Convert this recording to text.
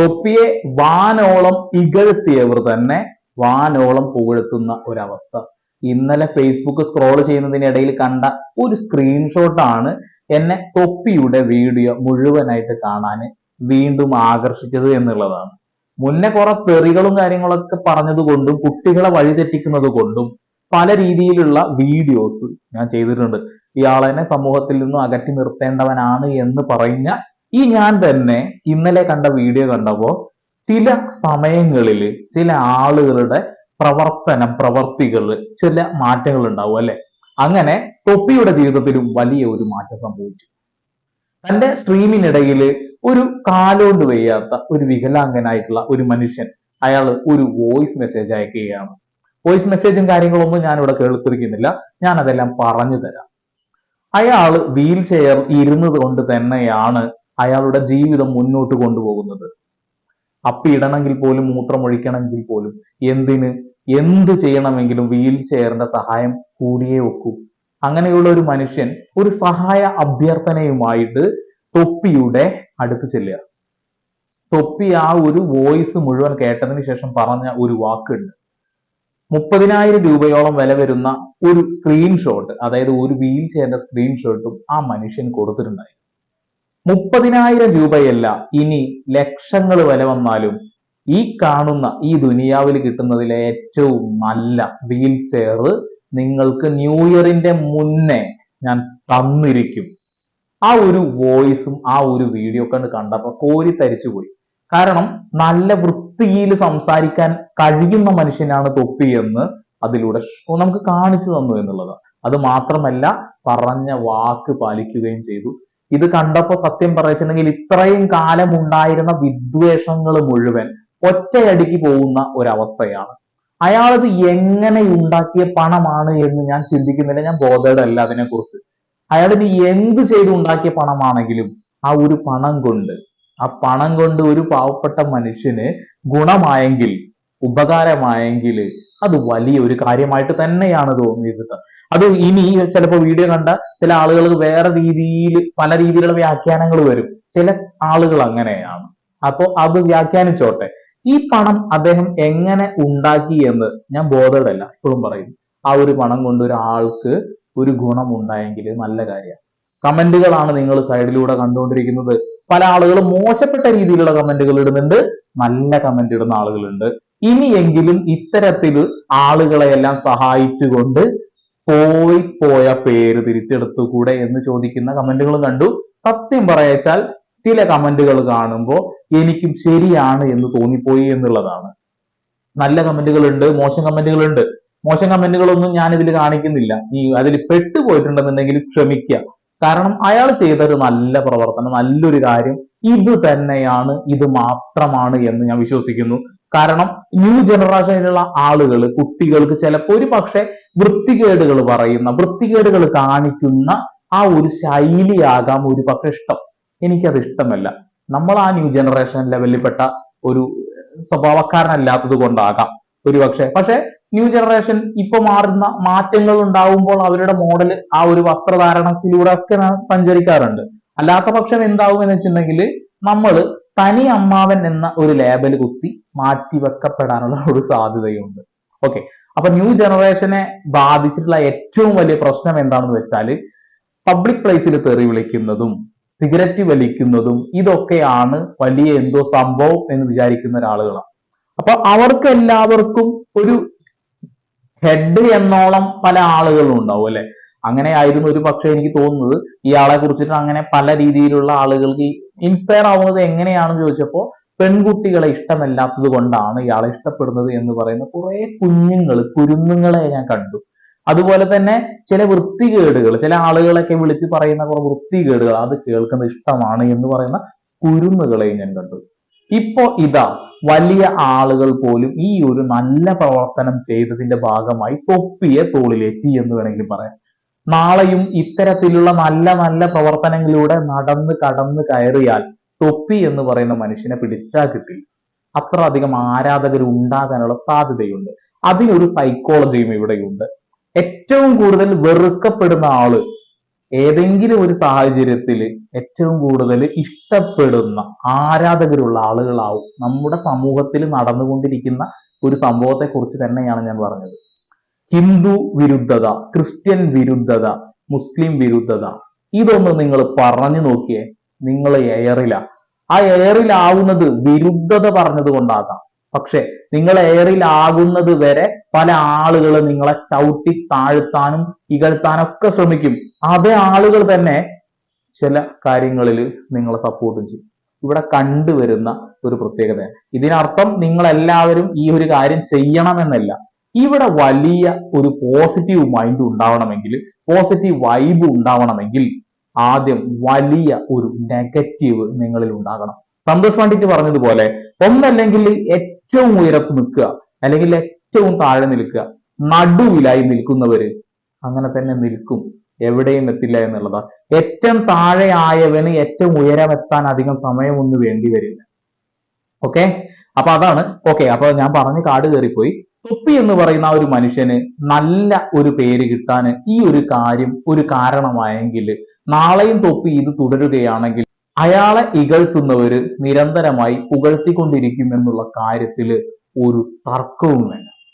തൊപ്പിയെ വാനോളം ഇകഴ്ത്തിയവർ തന്നെ വാനോളം പുകഴ്ത്തുന്ന ഒരവസ്ഥ. ഇന്നലെ ഫേസ്ബുക്ക് സ്ക്രോൾ ചെയ്യുന്നതിനിടയിൽ കണ്ട ഒരു സ്ക്രീൻഷോട്ടാണ് എന്നെ തൊപ്പിയുടെ വീഡിയോ മുഴുവനായിട്ട് കാണാൻ വീണ്ടും ആകർഷിച്ചത് എന്നുള്ളതാണ്. മുന്നേ കുറെ തെറികളും കാര്യങ്ങളൊക്കെ പറഞ്ഞതുകൊണ്ടും കുട്ടികളെ വഴിതെറ്റിക്കുന്നത് കൊണ്ടും പല രീതിയിലുള്ള വീഡിയോസ് ഞാൻ ചെയ്തിട്ടുണ്ട്. ഇയാളെന്നെ സമൂഹത്തിൽ നിന്നും അകറ്റി നിർത്തേണ്ടവനാണ് എന്ന് പറഞ്ഞ ഈ ഞാൻ തന്നെ ഇന്നലെ കണ്ട വീഡിയോ കണ്ടപ്പോ ചില സമയങ്ങളിൽ ചില ആളുകളുടെ പ്രവർത്തനം പ്രവർത്തികൾ ചില മാറ്റങ്ങൾ ഉണ്ടാവും അല്ലെ? അങ്ങനെ തൊപ്പിയുടെ ജീവിതത്തിലും വലിയ ഒരു മാറ്റം സംഭവിച്ചു. തന്റെ സ്ട്രീമിനിടയിൽ ഒരു കാലോണ്ട് വയ്യാത്ത ഒരു വികലാംഗനായിട്ടുള്ള ഒരു മനുഷ്യൻ അയാൾ ഒരു വോയിസ് മെസ്സേജ് അയക്കുകയാണ്. വോയിസ് മെസ്സേജും കാര്യങ്ങളൊന്നും ഞാൻ ഇവിടെ കേൾത്തിരിക്കുന്നില്ല. ഞാൻ അതെല്ലാം പറഞ്ഞു തരാം. അയാൾ വീൽ ചെയർ ഇരുന്നത് കൊണ്ട് തന്നെയാണ് അയാളുടെ ജീവിതം മുന്നോട്ട് കൊണ്ടുപോകുന്നത്. അപ്പിടണമെങ്കിൽ പോലും മൂത്രമൊഴിക്കണമെങ്കിൽ പോലും എന്തിന് എന്ത് ചെയ്യണമെങ്കിലും വീൽ ചെയറിന്റെ സഹായം കൂടിയേ ഒക്കൂ. അങ്ങനെയുള്ള ഒരു മനുഷ്യൻ ഒരു സഹായ അഭ്യർത്ഥനയുമായിട്ട് തൊപ്പിയുടെ അടുത്ത് ചെല്ലുക. തൊപ്പി ആ ഒരു വോയിസ് മുഴുവൻ കേട്ടതിന് ശേഷം പറഞ്ഞ ഒരു വാക്കുണ്ട്. മുപ്പതിനായിരം രൂപയോളം വില വരുന്ന ഒരു സ്ക്രീൻഷോട്ട് അതായത് ഒരു വീൽ ചെയറിന്റെ സ്ക്രീൻഷോട്ടും ആ മനുഷ്യൻ കൊടുത്തിട്ടുണ്ടായി മുപ്പതിനായിരം രൂപയല്ല ഇനി ലക്ഷങ്ങൾ വില വന്നാലും ഈ കാണുന്ന ഈ ദുനിയാവിൽ കിട്ടുന്നതിലെ ഏറ്റവും നല്ല വീൽ ചെയർ നിങ്ങൾക്ക് ന്യൂ ഇയറിന്റെ മുന്നേ ഞാൻ തന്നിരിക്കും. ആ ഒരു വോയിസും ആ ഒരു വീഡിയോ ഒക്കെ കണ്ടപ്പോൾ കോരി തരിച്ചു പോയി കാരണം നല്ല വൃത്തിയിൽ സംസാരിക്കാൻ കഴിയുന്ന മനുഷ്യനാണ് തൊപ്പി എന്ന് അതിലൂടെ നമുക്ക് കാണിച്ചു തന്നു എന്നുള്ളതാണ്. അത് മാത്രമല്ല പറഞ്ഞ വാക്ക് പാലിക്കുകയും ചെയ്തു. ഇത് കണ്ടപ്പോ സത്യം പറയിച്ചിട്ടുണ്ടെങ്കിൽ ഇത്രയും കാലം ഉണ്ടായിരുന്ന വിദ്വേഷങ്ങൾ മുഴുവൻ ഒറ്റയടിക്ക് പോകുന്ന ഒരവസ്ഥയാണ്. അയാളത് എങ്ങനെ ഉണ്ടാക്കിയ പണമാണ് എന്ന് ഞാൻ ചിന്തിക്കുന്നില്ല. ഞാൻ ബോധേഡല്ല അതിനെക്കുറിച്ച്. അയാളിന് എന്ത് ചെയ്ത് ഉണ്ടാക്കിയ പണമാണെങ്കിലും ആ ഒരു പണം കൊണ്ട് ആ പണം കൊണ്ട് ഒരു പാവപ്പെട്ട മനുഷ്യന് ഗുണമായെങ്കിൽ ഉപകാരമായെങ്കിൽ അത് വലിയ ഒരു കാര്യമായിട്ട് തന്നെയാണ് തോന്നിയത് അത് ഇനി ചിലപ്പോൾ വീഡിയോ കണ്ട ചില ആളുകൾക്ക് വേറെ രീതിയിൽ പല രീതിയിലുള്ള വ്യാഖ്യാനങ്ങൾ വരും. ചില ആളുകൾ അങ്ങനെയാണ്. അപ്പോൾ അത് വ്യാഖ്യാനിച്ചോട്ടെ. ഈ പണം അദ്ദേഹം എങ്ങനെ ഉണ്ടാക്കി എന്ന് ഞാൻ ബോധവല്ല ഇപ്പോഴും പറയുന്നു. ആ ഒരു പണം കൊണ്ട് ഒരാൾക്ക് ഒരു ഗുണം ഉണ്ടായെങ്കിൽ നല്ല കാര്യമാണ്. കമന്റുകളാണ് നിങ്ങൾ സൈഡിലൂടെ കണ്ടുകൊണ്ടിരിക്കുന്നത്. പല ആളുകളും മോശപ്പെട്ട രീതിയിലുള്ള കമന്റുകൾ ഇടുന്നുണ്ട്. നല്ല കമന്റ് ഇടുന്ന ആളുകളുണ്ട്. ഇനിയെങ്കിലും ഇത്തരത്തിൽ ആളുകളെയെല്ലാം സഹായിച്ചുകൊണ്ട് പോയി പോയ പേര് തിരിച്ചെടുത്തുകൂടെ എന്ന് ചോദിക്കുന്ന കമന്റുകൾ കണ്ടു. സത്യം പറയച്ചാൽ ചില കമന്റുകൾ കാണുമ്പോൾ എനിക്കും ശരിയാണ് എന്ന് തോന്നിപ്പോയി എന്നുള്ളതാണ്. നല്ല കമന്റുകൾ ഉണ്ട് മോശം കമന്റുകൾ ഉണ്ട് മോശം കമന്റുകളൊന്നും ഞാൻ ഇതിൽ കാണിക്കുന്നില്ല. ഈ അതിൽ പെട്ടുപോയിട്ടുണ്ടെന്നുണ്ടെങ്കിൽ ക്ഷമിക്കുക കാരണം അയാൾ ചെയ്തൊരു നല്ല പ്രവർത്തനം നല്ലൊരു കാര്യം. ഇത് തന്നെയാണ് ഇത് മാത്രമാണ് എന്ന് ഞാൻ വിശ്വസിക്കുന്നു. കാരണം ന്യൂ ജനറേഷനിലുള്ള ആളുകൾ കുട്ടികൾക്ക് ചിലപ്പോൾ ഒരു പക്ഷെ വൃത്തികേടുകൾ പറയുന്ന വൃത്തികേടുകൾ കാണിക്കുന്ന ആ ഒരു ശൈലിയാകാം ഒരു പക്ഷെ ഇഷ്ടം. എനിക്കത് ഇഷ്ടമല്ല. നമ്മൾ ആ ന്യൂ ജനറേഷൻ ലെവലിൽപ്പെട്ട ഒരു സ്വഭാവക്കാരനല്ലാത്തത് കൊണ്ടാകാം ഒരുപക്ഷെ പക്ഷെ. ന്യൂ ജനറേഷൻ ഇപ്പൊ മാറുന്ന മാറ്റങ്ങൾ ഉണ്ടാവുമ്പോൾ അവരുടെ മോഡൽ ആ ഒരു വസ്ത്രധാരണത്തിലൂടെ ഒക്കെ സഞ്ചരിക്കാറുണ്ട്. അല്ലാത്ത പക്ഷം എന്താവും എന്ന് വെച്ചിട്ടുണ്ടെങ്കിൽ നമ്മൾ തനി അമ്മാവൻ എന്ന ഒരു ലേബൽ കുത്തി മാറ്റിവെക്കപ്പെടാനുള്ള ഒരു സാധ്യതയുണ്ട്. ഓക്കെ അപ്പൊ ന്യൂ ജനറേഷനെ ബാധിച്ചിട്ടുള്ള ഏറ്റവും വലിയ പ്രശ്നം എന്താണെന്ന് വെച്ചാൽ പബ്ലിക് പ്ലേസിൽ തെറി വിളിക്കുന്നതും സിഗരറ്റ് വലിക്കുന്നതും ഇതൊക്കെയാണ് വലിയ എന്തോ സംഭവം എന്ന് വിചാരിക്കുന്ന ഒരാളുകളാണ്. അപ്പൊ അവർക്ക് എല്ലാവർക്കും ഒരു ഹെഡ് എന്നോളം പല ആളുകളും ഉണ്ടാവും അല്ലെ? അങ്ങനെ ആയിരുന്നു ഒരു പക്ഷേ എനിക്ക് തോന്നുന്നത്. ഇയാളെ കുറിച്ചിട്ട് അങ്ങനെ പല രീതിയിലുള്ള ആളുകൾക്ക് ഇൻസ്പയർ ആവുന്നത് എങ്ങനെയാണെന്ന് ചോദിച്ചപ്പോൾ പെൺകുട്ടികളെ ഇഷ്ടമല്ലാത്തത് കൊണ്ടാണ് ഇയാളെ ഇഷ്ടപ്പെടുന്നത് എന്ന് പറയുന്ന കുറെ കുഞ്ഞുങ്ങൾ കുരുന്നുങ്ങളെ ഞാൻ കണ്ടു. അതുപോലെ തന്നെ ചില വൃത്തികേടുകൾ ചില ആളുകളൊക്കെ വിളിച്ച് പറയുന്ന കുറെ വൃത്തികേടുകൾ അത് കേൾക്കുന്നത് ഇഷ്ടമാണ് എന്ന് പറയുന്ന കുരുന്നുകളെയും ഞാൻ കണ്ടു. ഇപ്പോ ഇതാ വലിയ ആളുകൾ പോലും ഈ ഒരു നല്ല പ്രവർത്തനം ചെയ്തതിന്റെ ഭാഗമായി തൊപ്പിയെ തോളിലേറ്റി എന്ന് വേണമെങ്കിൽ പറയാം. നാളെയും ഇത്തരത്തിലുള്ള നല്ല നല്ല പ്രവർത്തനങ്ങളിലൂടെ നടന്ന് കടന്ന് കയറിയാൽ തൊപ്പി എന്ന് പറയുന്ന മനുഷ്യനെ പിടിച്ചാൽ കിട്ടി. അത്ര അധികം ആരാധകർ ഉണ്ടാകാനുള്ള സാധ്യതയുണ്ട്. അതിനൊരു സൈക്കോളജിയും ഇവിടെയുണ്ട്. ഏറ്റവും കൂടുതൽ വെറുക്കപ്പെടുന്ന ആൾ ഏതെങ്കിലും ഒരു സാഹചര്യത്തിൽ ഏറ്റവും കൂടുതൽ ഇഷ്ടപ്പെടുന്ന ആരാധകരുള്ള ആളുകളാവും നമ്മുടെ സമൂഹത്തിൽ നടന്നുകൊണ്ടിരിക്കുന്ന ഒരു സംഭവത്തെ കുറിച്ച് തന്നെയാണ് ഞാൻ പറഞ്ഞത്. ഹിന്ദു വിരുദ്ധത ക്രിസ്ത്യൻ വിരുദ്ധത മുസ്ലിം വിരുദ്ധത ഇതൊന്ന് നിങ്ങൾ പറഞ്ഞു നോക്കിയേ നിങ്ങൾ എയറില. ആ എയറിലാവുന്നത് വിരുദ്ധത പറഞ്ഞത് കൊണ്ടാകാം. പക്ഷെ നിങ്ങൾ എയറിലാകുന്നത് വരെ പല ആളുകൾ നിങ്ങളെ ചവിട്ടി താഴ്ത്താനും ഇകഴ്ത്താനൊക്കെ ശ്രമിക്കും. അതേ ആളുകൾ തന്നെ ചില കാര്യങ്ങളിൽ നിങ്ങളെ സപ്പോർട്ടും ചെയ്യും. ഇവിടെ കണ്ടുവരുന്ന ഒരു പ്രത്യേകത ഇതിനർത്ഥം നിങ്ങൾ എല്ലാവരും ഈ ഒരു കാര്യം ചെയ്യണമെന്നല്ല. ഇവിടെ വലിയ ഒരു പോസിറ്റീവ് മൈൻഡ് ഉണ്ടാവണമെങ്കിൽ പോസിറ്റീവ് വൈബ് ഉണ്ടാവണമെങ്കിൽ ആദ്യം വലിയ ഒരു നെഗറ്റീവ് നിങ്ങളിൽ ഉണ്ടാകണം. സന്തോഷ് പണ്ഡിറ്റ് പറഞ്ഞതുപോലെ ഒന്നല്ലെങ്കിൽ ഏറ്റവും ഉയരത്ത് നിൽക്കുക അല്ലെങ്കിൽ ഏറ്റവും താഴെ നിൽക്കുക നടുവിലായി നിൽക്കുന്നവര് അങ്ങനെ തന്നെ നിൽക്കും എവിടെയും എത്തില്ല എന്നുള്ളതാ. ഏറ്റവും താഴെ ആയവന് ഏറ്റവും ഉയരം എത്താൻ അധികം സമയമൊന്നും വേണ്ടി വരില്ല. ഓക്കെ അപ്പൊ അതാണ് ഓക്കെ അപ്പൊ ഞാൻ പറഞ്ഞ് കാട് കയറിപ്പോയി തൊപ്പി എന്ന് പറയുന്ന ആ ഒരു മനുഷ്യന് നല്ല ഒരു പേര് കിട്ടാൻ ഈ ഒരു കാര്യം ഒരു കാരണമായെങ്കിൽ നാളെയും തൊപ്പി ഇത് തുടരുകയാണെങ്കിൽ അയാളെ ഇകഴ്ത്തുന്നവര് നിരന്തരമായി പുകഴ്ത്തിക്കൊണ്ടിരിക്കും എന്നുള്ള കാര്യത്തിൽ ഒരു തർക്കവും വേണ്ട